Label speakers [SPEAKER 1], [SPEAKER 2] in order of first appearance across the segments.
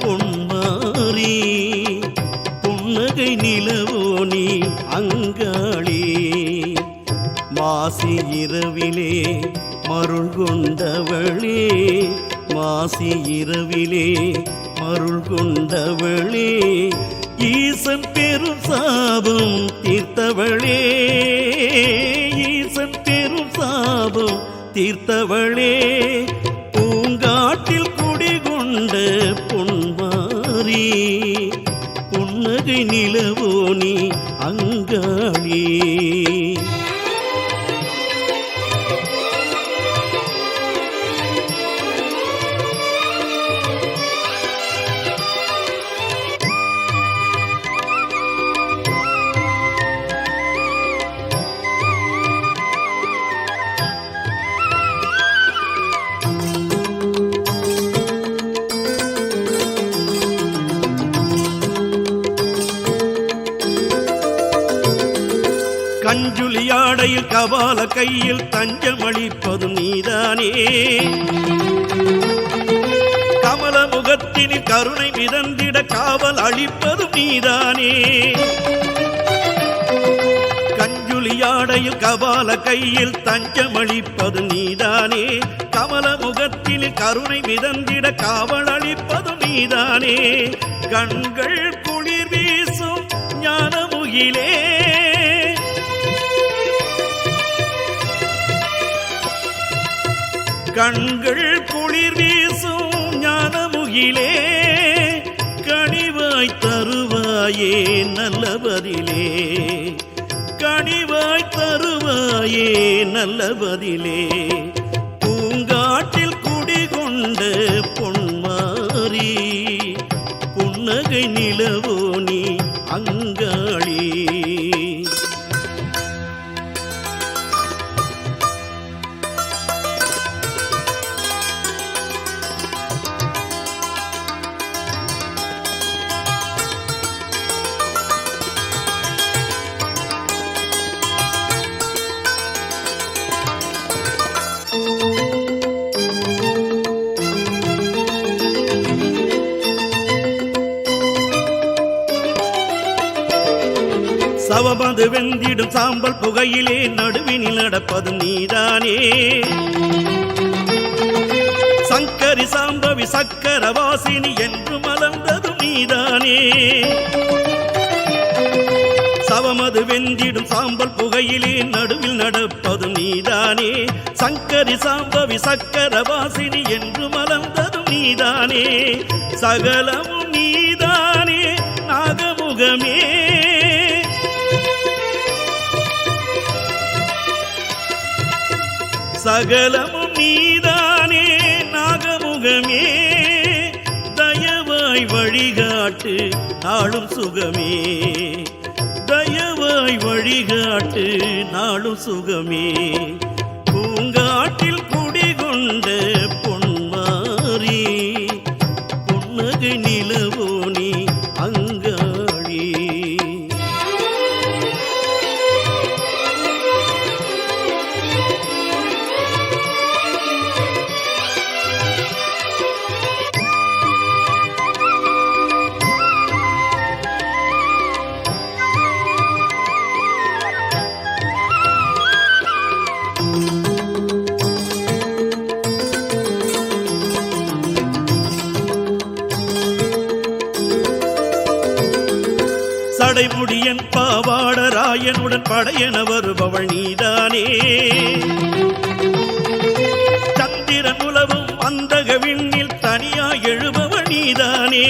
[SPEAKER 1] பொன்மாரி புன்னகை நிலவோனி அங்காளி. மாசி இரவிலே மருள் கொண்டவளே மாசி இரவிலே மருள் கொண்டவளே ஈசன் பெரும் சாபம் தீர்த்தவளே ஈசன் பெரும் சாபம் தீர்த்தவளே பொன்மாரி புன்னகை நிலவோனி அங்காளி. கஞ்சுலி ஆடையில் கபால கையில் தஞ்சமளிப்பதும் நீதானே. கமல முகத்தினில் கருணை மிதந்திட காவல் அளிப்பது நீதானே. கஞ்சுலியாடையில் கபால கையில் தஞ்சமளிப்பது நீதானே. கமல முகத்தினில் கருணை மிதந்திட காவல் அளிப்பது நீதானே. கண்கள் குளிர் வீசும் ஞானமுகிலே. கண்கள் குளிர் வீசும் ஞானமுகிலே கனிவாய் தருவாயே நல்லவரிலே கனிவாய் தருவாயே நல்லவரிலே பூங்காட்டில் குடிகொண்ட பொன்மாரி புன்னகை நிலவோ நீ சவமது வெந்திடும் சாம்பல் புகையிலே நடுவினில் நடப்பது நீதானே. சங்கரி சாம்பவி சக்கர வாசினி என்று மலர்ந்தது நீதானே. சவமது வெந்திடும் சாம்பல் புகையிலே நடுவில் நடப்பது நீதானே. சங்கரி சாம்பவி சக்கர வாசினி என்று மலர்ந்தது நீதானே. சகலமும் நீதானே. நாகமுகமே சகலமும் நீதானே நாகமுகமே. தயவாய் வழிகாட்டு நாளும் சுகமே. தயவாய் வழிகாட்டு நாளும் சுகமே. பாவாடராயனுடன் படையென வருபவள் நீதானே. சந்திரன் உலவும் அந்தக விண்ணில் தனியாய் எழுபவள் நீதானே.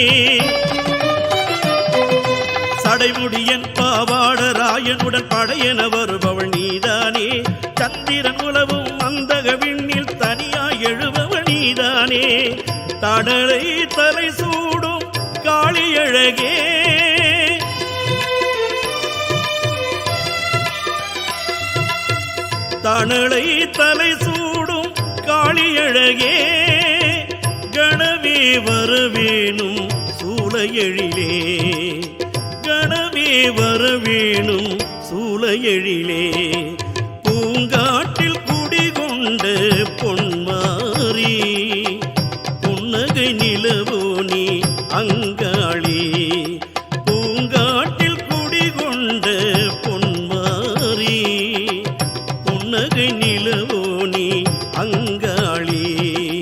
[SPEAKER 1] சடைமுடியன் பாவாடராயனுடன் படையென வருபவள் நீதானே. சந்திரன் உலவும் அந்தக விண்ணில் தனியாய் எழுபவள் நீதானே. தடலை தலை சூடும் காளியழகே. தணலை தலை சூடும் காளியழகே கணவே வரவேணும் சூளையெழிலே. கணவே வரவேணும் சூளையெழிலே. சூளையழிலே